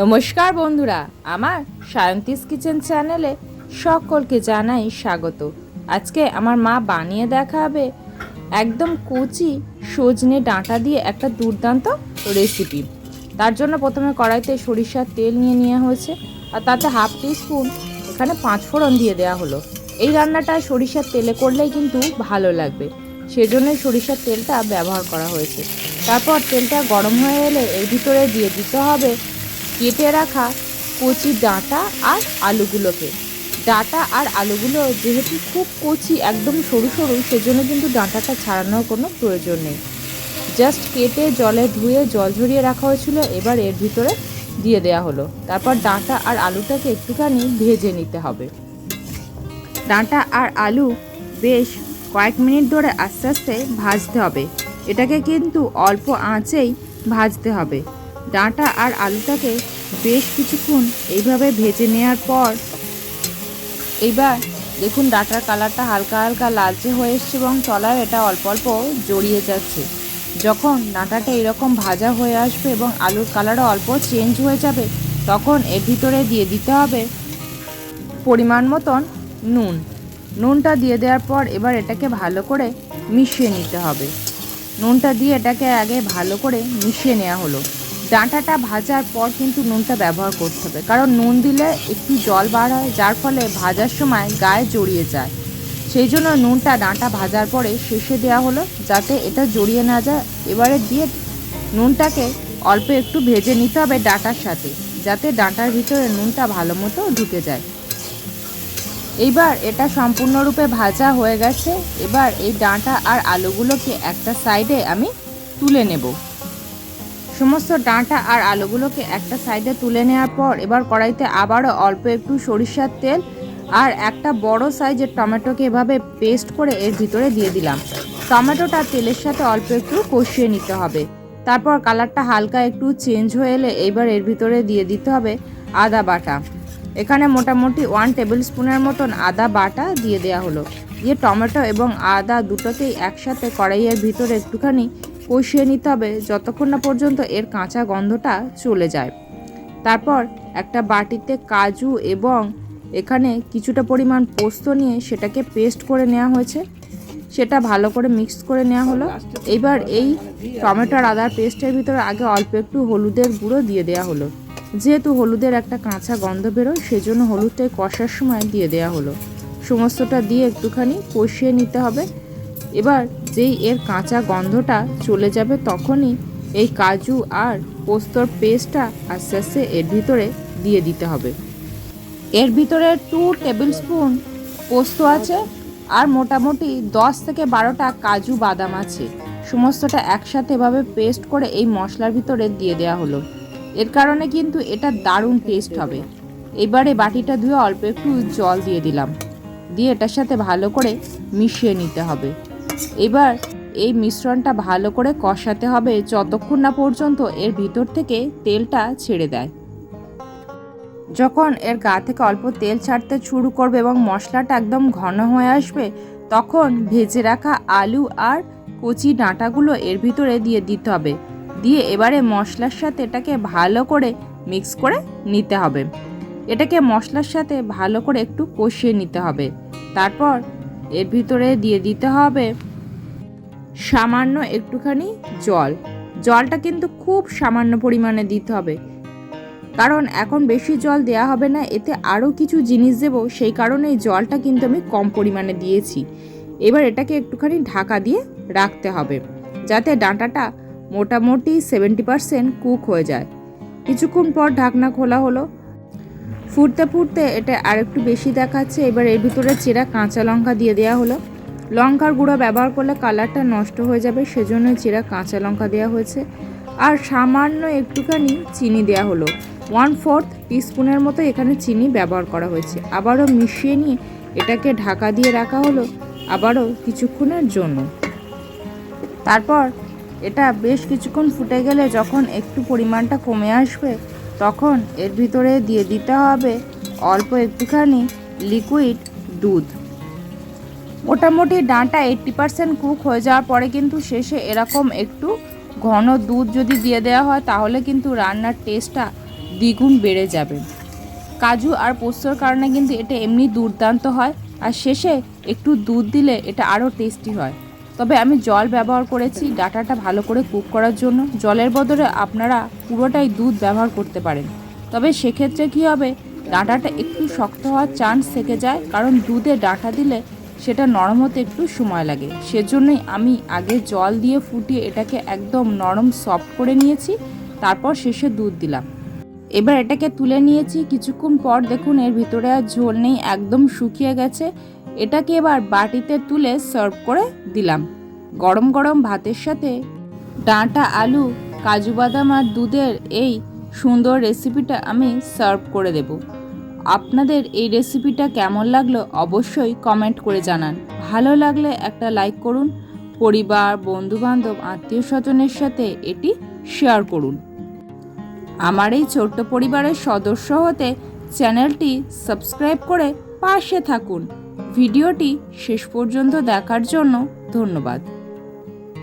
নমস্কার বন্ধুরা, আমার সায়ন্তিস কিচেন চ্যানেলে সকলকে জানাই স্বাগত। আজকে আমার মা বানিয়ে দেখাবে একদম কুচি সজনে ডাঁটা দিয়ে একটা দুর্দান্ত রেসিপি তার জন্য প্রথমে কড়াইতে সরিষার তেল নিয়ে নেওয়া হয়েছে, আর তাতে হাফ টি স্পুন এখানে পাঁচ ফোড়ন দিয়ে দেওয়া হলো। এই রান্নাটা সরিষার তেলে করলেই কিন্তু ভালো লাগবে। সেজন্যই সরিষার তেলটা ব্যবহার করা হয়েছে। তারপর তেলটা গরম হয়ে এলে এর ভিতরে দিয়ে দিতে হবে কেটে রাখা কচি ডাঁটা আর আলুগুলোকে। ডাঁটা আর আলুগুলো যেহেতু খুব কচি, একদম সরু সরু, সেজন্য কিন্তু ডাঁটাটা ছাড়ানোর কোনো প্রয়োজন নেই। জাস্ট কেটে জলে ধুয়ে জল ঝরিয়ে রাখা হয়েছিল, এবার এর ভিতরে দিয়ে দেওয়া হলো। তারপর ডাঁটা আর আলুটাকে একটুখানি ভেজে নিতে হবে। ডাঁটা আর আলু বেশ কয়েক মিনিট ধরে আস্তে আস্তে ভাজতে হবে। এটাকে কিন্তু অল্প আঁচেই ভাজতে হবে। ডাঁটা আর আলুটাকে বেশ কিছুক্ষণ এইভাবে ভেজে নেওয়ার পর এইবার দেখুন ডাঁটার কালারটা হালকা হালকা লালচে হয়ে এসছে এবং তলায় এটা অল্প অল্প জড়িয়ে যাচ্ছে। যখন ডাঁটাটা এরকম ভাজা হয়ে আসবে এবং আলুর কালারও অল্প চেঞ্জ হয়ে যাবে, তখন এর ভিতরে দিয়ে দিতে হবে পরিমাণ মতন নুন। নুনটা দিয়ে দেওয়ার পর এবার এটাকে ভালো করে মিশিয়ে নিতে হবে। নুনটা দিয়ে এটাকে আগে ভালো করে মিশিয়ে নেওয়া হলো। ডাঁটাটা ভাজার পর কিন্তু নুনটা ব্যবহার করতে হবে। কারণ নুন দিলে একটু জল বার হয়, যার ফলে ভাজার সময় গায়ে জড়িয়ে যায়। সেই জন্য নুনটা ডাঁটা ভাজার পরে শেষে দেওয়া হলো, যাতে এটা জড়িয়ে না যায়। এবারে দিয়ে নুনটাকে অল্প একটু ভেজে নিতে হবে ডাঁটার সাথে, যাতে ডাঁটার ভিতরে নুনটা ভালো মতো ঢুকে যায়। এইবার এটা সম্পূর্ণরূপে ভাজা হয়ে গেছে। এবার এই ডাঁটা আর আলুগুলোকে একটা সাইডে আমি তুলে নেব। সমস্ত ডাঁটা আর আলুগুলোকে একটা সাইডে তুলে নেওয়ার পর এবার কড়াইতে আবারও অল্প একটু সরিষার তেল আর একটা বড় সাইজের টমেটোকে এভাবে পেস্ট করে এর ভিতরে দিয়ে দিলাম। টমেটোটা তেলের সাথে অল্প একটু কষিয়ে নিতে হবে। তারপর কালারটা হালকা একটু চেঞ্জ হয়ে এলে এবার এর ভিতরে দিয়ে দিতে হবে আদা বাটা। এখানে মোটামুটি ওয়ান টেবিল স্পুনের মতন আদা বাটা দিয়ে দেওয়া হলো। দিয়ে টমেটো এবং আদা দুটোকেই একসাথে কড়াইয়ের ভিতরে একটুখানি কষিয়ে নিতে হবে যতক্ষণ না পর্যন্ত এর কাঁচা গন্ধটা চলে যায়। তারপর একটা বাটিতে কাজু এবং এখানে কিছুটা পরিমাণ পোস্ত নিয়ে সেটাকে পেস্ট করে নেওয়া হয়েছে। সেটা ভালো করে মিক্স করে নেওয়া হলো। এবার এই টমেটোর আদার পেস্টের ভিতরে আগে অল্প একটু হলুদের গুঁড়ো দিয়ে দেওয়া হলো। যেহেতু হলুদের একটা কাঁচা গন্ধ বেরোয়, সেজন্য হলুদটাই কষার সময় দিয়ে দেওয়া হলো। সমস্তটা দিয়ে একটুখানি কষিয়ে নিতে হবে। এবার যেই এর কাঁচা গন্ধটা চলে যাবে তখনই এই কাজু আর পোস্তর পেস্টটা আস্তে আস্তে এর ভিতরে দিয়ে দিতে হবে। এর ভিতরে টু টেবিল স্পুন পোস্ত আছে আর মোটামুটি দশ থেকে বারোটা কাজু বাদাম আছে। সমস্তটা একসাথে এভাবে পেস্ট করে এই মশলার ভিতরে দিয়ে দেওয়া হলো। এর কারণে কিন্তু এটা দারুণ টেস্ট হবে। এবারে বাটিটা ধুয়ে অল্প একটু জল দিয়ে দিলাম। দিয়ে এটার সাথে ভালো করে মিশিয়ে নিতে হবে। এবার এই মিশ্রণটা ভালো করে কষাতে হবে যতক্ষণ না পর্যন্ত এর ভিতর থেকে তেলটা ছেড়ে দেয়। যখন এর গা থেকে অল্প তেল ছাড়তে শুরু করবে এবং মশলাটা একদম ঘন হয়ে আসবে, তখন ভেজে রাখা আলু আর কচি ডাঁটাগুলো এর ভিতরে দিয়ে দিতে হবে। দিয়ে এবারে মশলার সাথে এটাকে ভালো করে মিক্স করে নিতে হবে। এটাকে মশলার সাথে ভালো করে একটু কষিয়ে নিতে হবে। তারপর এর ভিতরে দিয়ে দিতে হবে সামান্য একটুখানি জল। জলটা কিন্তু খুব সামান্য পরিমাণে দিতে হবে। কারণ এখন বেশি জল দেয়া হবে না, এতে আরও কিছু জিনিস দেবো, সেই কারণে জলটা কিন্তু আমি কম পরিমাণে দিয়েছি। এবার এটাকে একটুখানি ঢাকা দিয়ে রাখতে হবে, যাতে ডাঁটাটা মোটামুটি সেভেন্টি পারসেন্ট কুক হয়ে যায়। কিছুক্ষণ পর ঢাকনা খোলা হলো। ফুটতে ফুটতে এটা আরেকটু বেশি দেখাচ্ছে। এবার এর ভিতরে চেরা কাঁচা লঙ্কা দিয়ে দেওয়া হলো। লঙ্কার গুঁড়ো ব্যবহার করলে কালারটা নষ্ট হয়ে যাবে, সেজন্য চিরা কাঁচা লঙ্কা দেওয়া হয়েছে। আর সামান্য একটুখানি চিনি দেওয়া হলো। ওয়ান ফোর্থ টিস্পুনের মতো এখানে চিনি ব্যবহার করা হয়েছে। আবারও মিশিয়ে নিয়ে এটাকে ঢাকা দিয়ে রাখা হলো আবারও কিছুক্ষণের জন্য। তারপর এটা বেশ কিছুক্ষণ ফুটে গেলে যখন একটু পরিমাণটা কমে আসবে, তখন এর ভিতরে দিয়ে দিতে হবে অল্প একটুখানি লিকুইড দুধ। মোটামুটি ডাঁটা এইট্টি পারসেন্ট কুক হয়ে যাওয়ার পরে কিন্তু শেষে এরকম একটু ঘন দুধ যদি দিয়ে দেওয়া হয়, তাহলে কিন্তু রান্নার টেস্টটা দ্বিগুণ বেড়ে যাবে। কাজু আর পোস্তর কারণে কিন্তু এটা এমনি দুর্দান্ত হয় আর শেষে একটু দুধ দিলে এটা আরও টেস্টি হয়। তবে আমি জল ব্যবহার করেছি ডাটাটা ভালো করে কুক করার জন্য। জলের বদলে আপনারা পুরোটাই দুধ ব্যবহার করতে পারেন। তবে সেক্ষেত্রে কী হবে, ডাঁটাটা একটু শক্ত হওয়ার চান্স থেকে যায়, কারণ দুধে ডাঁটা দিলে সেটা নরম হতে একটু সময় লাগে। সেজন্যই আমি আগে জল দিয়ে ফুটিয়ে এটাকে একদম নরম সফট করে নিয়েছি, তারপর শেষে দুধ দিলাম। এবার এটাকে তুলে নিয়েছি, কিছুক্ষণ পর দেখুন এর ভিতরে আর ঝোল নেই, একদম শুকিয়ে গেছে। এটাকে এবার বাটিতে তুলে সার্ভ করে দিলাম। গরম গরম ভাতের সাথে ডাঁটা, আলু, কাজু বাদাম আর দুধের এই সুন্দর রেসিপিটা আমি সার্ভ করে দেব। আপনাদের এই রেসিপিটা কেমন লাগল অবশ্যই কমেন্ট করে জানান। ভালো লাগলে একটা লাইক করুন, পরিবার, বন্ধুবান্ধব আত্মীয় স্বজনের সাথে এটি শেয়ার করুন। আমার এই ছোট্ট পরিবারের সদস্য হতে চ্যানেলটি সাবস্ক্রাইব করে পাশে থাকুন। ভিডিওটি শেষ পর্যন্ত দেখার জন্য ধন্যবাদ।